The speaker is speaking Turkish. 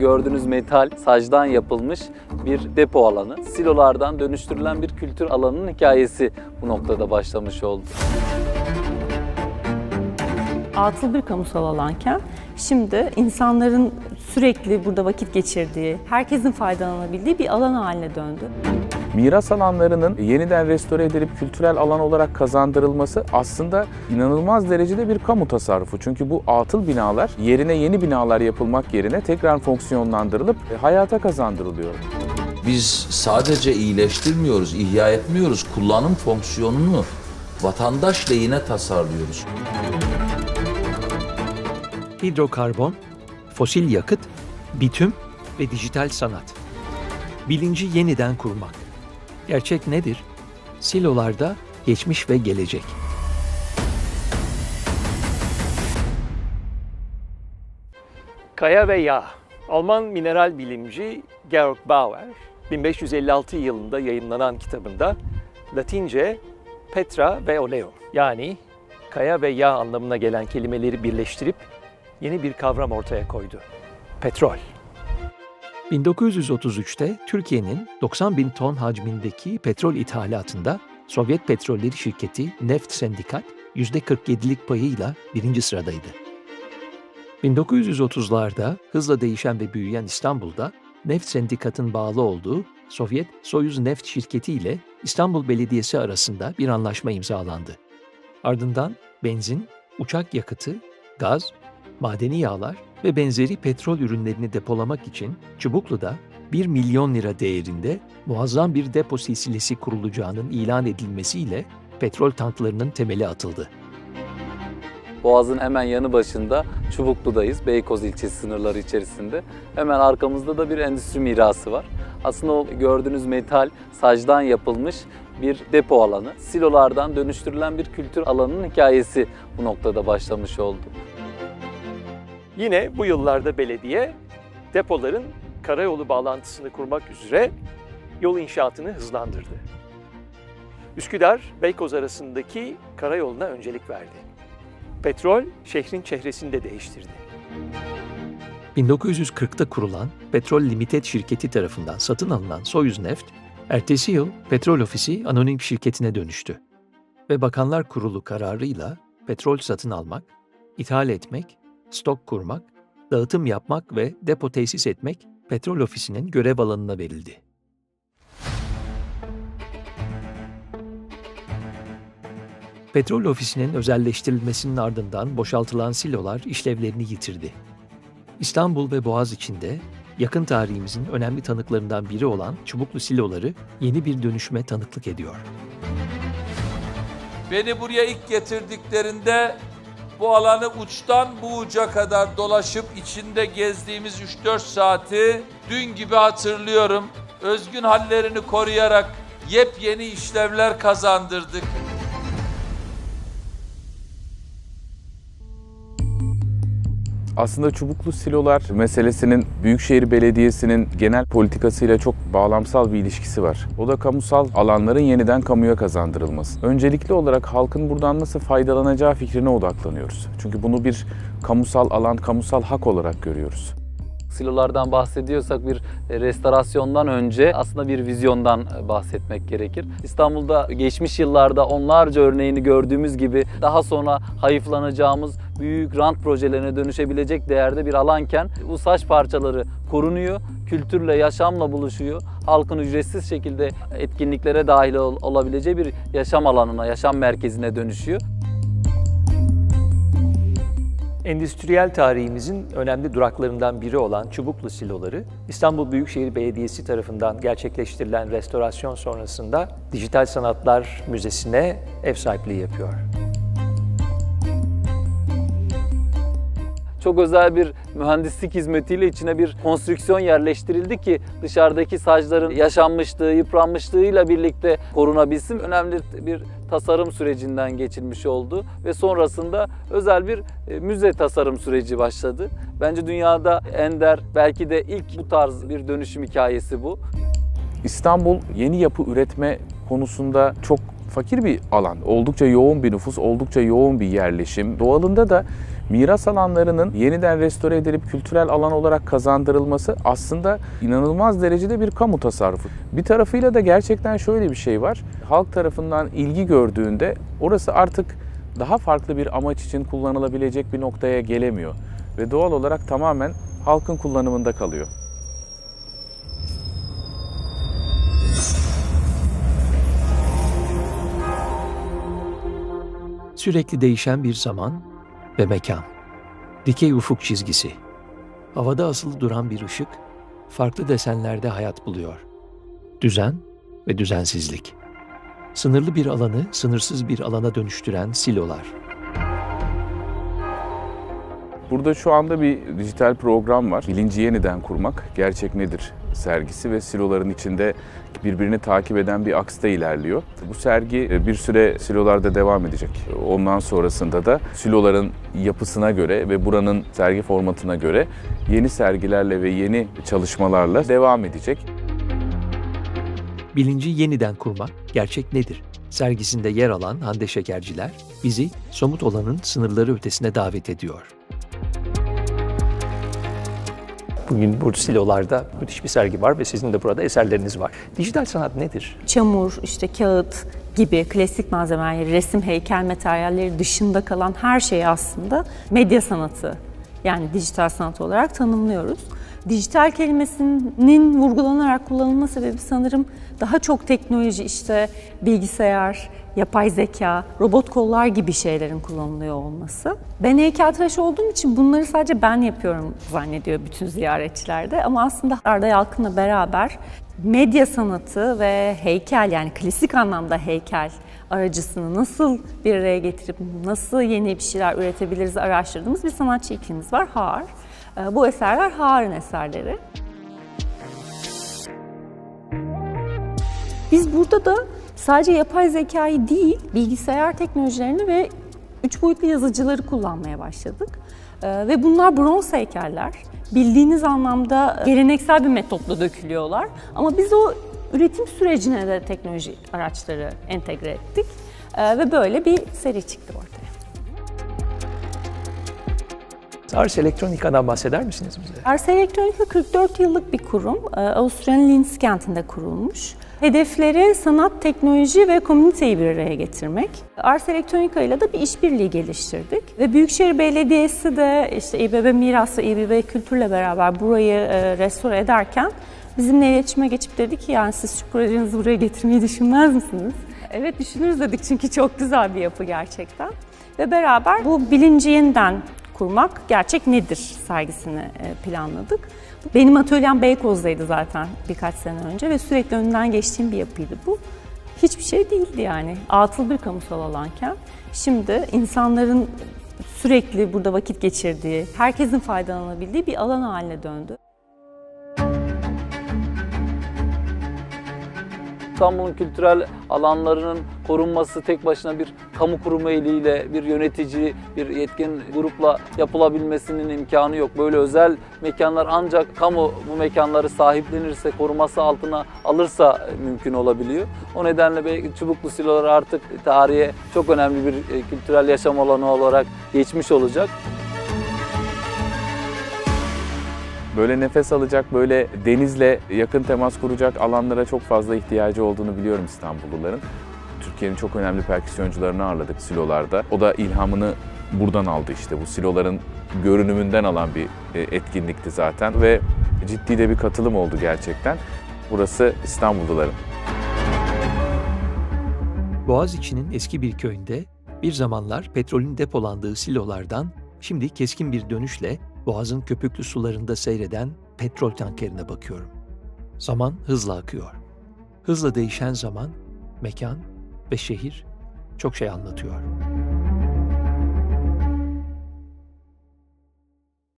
gördüğünüz metal sacdan yapılmış bir depo alanı. Silolardan dönüştürülen bir kültür alanının hikayesi bu noktada başlamış oldu. atıl bir kamusal alanken şimdi insanların sürekli burada vakit geçirdiği, herkesin faydalanabildiği bir alan haline döndü. Miras alanlarının yeniden restore edilip kültürel alan olarak kazandırılması aslında inanılmaz derecede bir kamu tasarrufu. Çünkü bu atıl binalar yerine yeni binalar yapılmak yerine tekrar fonksiyonlandırılıp hayata kazandırılıyor. Biz sadece iyileştirmiyoruz, ihya etmiyoruz. Kullanım fonksiyonunu vatandaş lehine tasarlıyoruz. hidrokarbon, fosil yakıt, bitüm ve dijital sanat. Bilinci yeniden kurmak. Gerçek nedir? Silolarda geçmiş ve gelecek. Kaya ve yağ. Alman mineral bilimci Georg Bauer 1556 yılında yayınlanan kitabında Latince Petra ve Oleo yani kaya ve yağ anlamına gelen kelimeleri birleştirip yeni bir kavram ortaya koydu. Petrol. 1933'te Türkiye'nin 90 bin ton hacmindeki petrol ithalatında Sovyet Petrolleri Şirketi Neft Sendikat %47'lik payıyla birinci sıradaydı. 1930'larda hızla değişen ve büyüyen İstanbul'da Neft Sendikat'ın bağlı olduğu Sovyet Soyuz Neft Şirketi ile İstanbul Belediyesi arasında bir anlaşma imzalandı. Ardından benzin, uçak yakıtı, gaz, madeni yağlar ve benzeri petrol ürünlerini depolamak için Çubuklu'da 1 milyon lira değerinde muazzam bir depo silsilesi kurulacağının ilan edilmesiyle petrol tanklarının temeli atıldı. Boğaz'ın hemen yanı başında Çubuklu'dayız, Beykoz ilçesi sınırları içerisinde. Hemen arkamızda da bir endüstri mirası var. Aslında o gördüğünüz metal sacdan yapılmış bir depo alanı. Silolardan dönüştürülen bir kültür alanının hikayesi bu noktada başlamış oldu. Yine bu yıllarda belediye depoların karayolu bağlantısını kurmak üzere yol inşaatını hızlandırdı. Üsküdar, Beykoz arasındaki karayoluna öncelik verdi. Petrol şehrin çehresini de değiştirdi. 1940'ta kurulan Petrol Limited şirketi tarafından satın alınan Soyuz Neft, ertesi yıl Petrol Ofisi anonim şirketine dönüştü. Ve Bakanlar Kurulu kararıyla petrol satın almak, ithal etmek, stok kurmak, dağıtım yapmak ve depo tesis etmek Petrol Ofisi'nin görev alanına verildi. Petrol Ofisi'nin özelleştirilmesinin ardından boşaltılan silolar işlevlerini yitirdi. İstanbul ve Boğaz içinde yakın tarihimizin önemli tanıklarından biri olan Çubuklu siloları yeni bir dönüşüme tanıklık ediyor. Beni buraya ilk getirdiklerinde bu alanı uçtan bu uca kadar dolaşıp içinde gezdiğimiz 3-4 saati dün gibi hatırlıyorum. Özgün hallerini koruyarak yepyeni işlevler kazandırdık. Aslında çubuklu silolar meselesinin Büyükşehir Belediyesi'nin genel politikasıyla çok bağlamsal bir ilişkisi var. O da kamusal alanların yeniden kamuya kazandırılması. Öncelikli olarak halkın buradan nasıl faydalanacağı fikrine odaklanıyoruz. Çünkü bunu bir kamusal alan, kamusal hak olarak görüyoruz. Silolardan bahsediyorsak bir e, restorasyondan önce aslında bir vizyondan e, bahsetmek gerekir. İstanbul'da geçmiş yıllarda onlarca örneğini gördüğümüz gibi daha sonra hayıflanacağımız büyük rant projelerine dönüşebilecek değerde bir alanken bu saç parçaları korunuyor, kültürle, yaşamla buluşuyor. Halkın ücretsiz şekilde etkinliklere dahil ol- olabileceği bir yaşam alanına, yaşam merkezine dönüşüyor. Endüstriyel tarihimizin önemli duraklarından biri olan Çubuklu siloları, İstanbul Büyükşehir Belediyesi tarafından gerçekleştirilen restorasyon sonrasında Dijital Sanatlar Müzesi'ne ev sahipliği yapıyor. Çok özel bir mühendislik hizmetiyle içine bir konstrüksiyon yerleştirildi ki dışarıdaki sacların yaşanmışlığı, yıpranmışlığıyla birlikte korunabilsin. Önemli bir tasarım sürecinden geçilmiş oldu ve sonrasında özel bir e, müze tasarım süreci başladı. Bence dünyada ender, belki de ilk bu tarz bir dönüşüm hikayesi bu. İstanbul yeni yapı üretme konusunda çok fakir bir alan. Oldukça yoğun bir nüfus, oldukça yoğun bir yerleşim. Doğalında da Miras alanlarının yeniden restore edilip kültürel alan olarak kazandırılması aslında inanılmaz derecede bir kamu tasarrufu. Bir tarafıyla da gerçekten şöyle bir şey var. Halk tarafından ilgi gördüğünde orası artık daha farklı bir amaç için kullanılabilecek bir noktaya gelemiyor ve doğal olarak tamamen halkın kullanımında kalıyor. Sürekli değişen bir zaman ve mekan. Dikey ufuk çizgisi. Havada asılı duran bir ışık, farklı desenlerde hayat buluyor. Düzen ve düzensizlik. Sınırlı bir alanı sınırsız bir alana dönüştüren silolar. Burada şu anda bir dijital program var. Bilinci yeniden kurmak, gerçek nedir sergisi ve siloların içinde birbirini takip eden bir aksta ilerliyor. Bu sergi e, bir süre silolarda devam edecek. Ondan sonrasında da siloların yapısına göre ve buranın sergi formatına göre yeni sergilerle ve yeni çalışmalarla devam edecek. Bilinci yeniden kurmak, gerçek nedir? Sergisinde yer alan Hande Şekerciler bizi somut olanın sınırları ötesine davet ediyor. Bugün bu silolarda müthiş bir sergi var ve sizin de burada eserleriniz var. Dijital sanat nedir? Çamur, işte kağıt gibi klasik malzemeleri, resim, heykel materyalleri dışında kalan her şeyi aslında medya sanatı yani dijital sanat olarak tanımlıyoruz. Dijital kelimesinin vurgulanarak kullanılma sebebi sanırım daha çok teknoloji işte bilgisayar, yapay zeka, robot kollar gibi şeylerin kullanılıyor olması. Ben heykeltıraş olduğum için bunları sadece ben yapıyorum zannediyor bütün ziyaretçilerde ama aslında Arda Yalkın'la beraber medya sanatı ve heykel yani klasik anlamda heykel aracısını nasıl bir araya getirip nasıl yeni bir şeyler üretebiliriz araştırdığımız bir sanatçı ikilimiz var Har. Ee, Bu eserler Har'ın eserleri. Biz burada da sadece yapay zekayı değil, bilgisayar teknolojilerini ve üç boyutlu yazıcıları kullanmaya başladık. Ee, Ve bunlar bronz heykeller. Bildiğiniz anlamda geleneksel bir metotla dökülüyorlar. Ama biz o üretim sürecine de teknoloji araçları entegre ettik. Ee, Ve böyle bir seri çıktı ortaya. Ars Electronica'dan bahseder misiniz bize? Ars Electronica 44 yıllık bir kurum. Ee, Avusturya'nın Linz kentinde kurulmuş. Hedefleri sanat, teknoloji ve komüniteyi bir araya getirmek. Ars Electronica ile de bir işbirliği geliştirdik. Ve Büyükşehir Belediyesi de işte İBB Miras ve İBB Kültür'le beraber burayı e, restore ederken bizimle iletişime geçip dedi ki yani siz şu projenizi buraya getirmeyi düşünmez misiniz? Evet düşünürüz dedik çünkü çok güzel bir yapı gerçekten. Ve beraber bu bilinci yeniden kurmak gerçek nedir sergisini e, planladık. Benim atölyem Beykoz'daydı zaten birkaç sene önce ve sürekli önünden geçtiğim bir yapıydı bu. Hiçbir şey değildi yani. Atıl bir kamusal alanken şimdi insanların sürekli burada vakit geçirdiği, herkesin faydalanabildiği bir alan haline döndü. İstanbul'un kültürel alanlarının korunması tek başına bir kamu kurumu eliyle, bir yönetici, bir yetkin grupla yapılabilmesinin imkanı yok. Böyle özel mekanlar ancak kamu bu mekanları sahiplenirse, koruması altına alırsa mümkün olabiliyor. O nedenle belki Çubuklu Silolar artık tarihe çok önemli bir e, kültürel yaşam alanı olarak geçmiş olacak. Böyle nefes alacak, böyle denizle yakın temas kuracak alanlara çok fazla ihtiyacı olduğunu biliyorum İstanbulluların. Türkiye'nin çok önemli perküsyoncularını ağırladık silolarda. O da ilhamını buradan aldı işte bu siloların görünümünden alan bir e, etkinlikti zaten ve ciddi de bir katılım oldu gerçekten. Burası İstanbulluların. Boğaziçi'nin eski bir köyünde bir zamanlar petrolün depolandığı silolardan şimdi keskin bir dönüşle Boğaz'ın köpüklü sularında seyreden petrol tankerine bakıyorum. Zaman hızla akıyor. Hızla değişen zaman, mekan ve şehir çok şey anlatıyor.